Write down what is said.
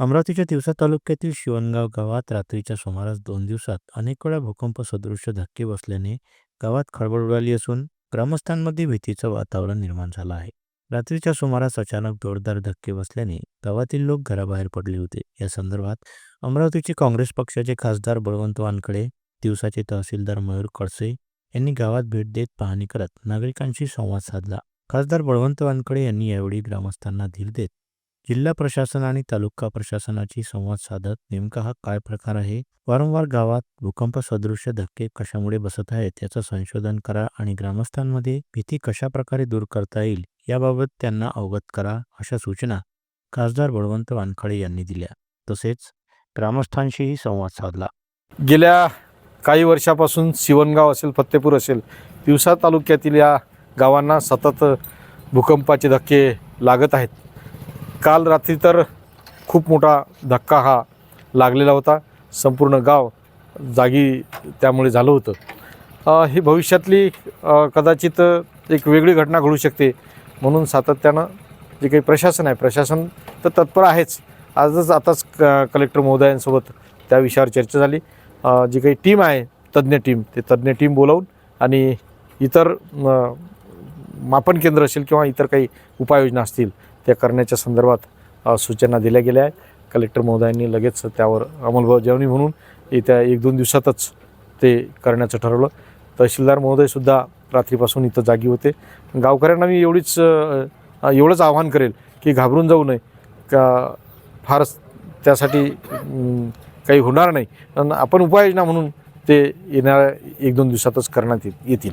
अमरावतीच्या तिवसा तालुक्यातील शिवणगाव गावात रात्रीच्या सुमारास दोन दिवसात अनेक वेळा भूकंप सदृश्य धक्के बसल्याने गावात खळबळ उडाली असून ग्रामस्थांमध्ये भीतीचं वातावरण निर्माण झालं आहे. रात्रीच्या सुमारास अचानक जोरदार धक्के बसल्याने गावातील लोक घराबाहेर पडले होते. या संदर्भात अमरावतीचे काँग्रेस पक्षाचे खासदार बळवंत वानकडे दिवसाचे तहसीलदार मयूर कडसे यांनी गावात भेट देत पाहणी करत नागरिकांशी संवाद साधला. खासदार बळवंत वानकडे यांनी यावेळी ग्रामस्थांना धीर देत जिल्हा प्रशासन आणि तालुका प्रशासनाची संवाद साधत नेमका हा काय प्रकार आहे? वारंवार गावात भूकंप सदृश्य धक्के कशामुळे बसत आहेत याचं संशोधन करा आणि ग्रामस्थांमध्ये भीती कशा प्रकारे दूर करता येईल याबाबत त्यांना अवगत करा अशा सूचना खासदार बळवंत वानखळे यांनी दिल्या. तसेच ग्रामस्थांशीही संवाद साधला. गेल्या काही वर्षापासून शिवणगाव असेल फत्तेपूर असेल दिवसा तालुक्यातील या गावांना सतत भूकंपाचे धक्के लागत आहेत. काल रात्री तर खूप मोठा धक्का हा लागलेला होता. संपूर्ण गाव जागी त्यामुळे झालं होतं. ही भविष्यातली कदाचित एक वेगळी घटना घडू शकते म्हणून सातत्यानं जे काही प्रशासन आहे प्रशासन तर तत्पर आहेच. आजच आताच क कलेक्टर महोदयांसोबत त्या विषयावर चर्चा झाली. जी काही टीम आहे तज्ज्ञ टीम ते तज्ज्ञ टीम बोलावून आणि इतर मापन केंद्र असेल किंवा इतर काही उपाययोजना असतील त्या करण्याच्या संदर्भात सूचना दिल्या गेल्या आहेत. कलेक्टर महोदयांनी लगेच त्यावर अंमलबजावणी म्हणून येत्या एक दोन दिवसातच ते करण्याचं ठरवलं. तहसीलदार महोदयसुद्धा रात्रीपासून इथं जागी होते. गावकऱ्यांना मी एवढीच एवढंच आवाहन करेल की घाबरून जाऊ नये. का फारच त्यासाठी काही होणार नाही. पण आपण उपाययोजना म्हणून ते येणाऱ्या एक दोन दिवसातच करण्यात येतील.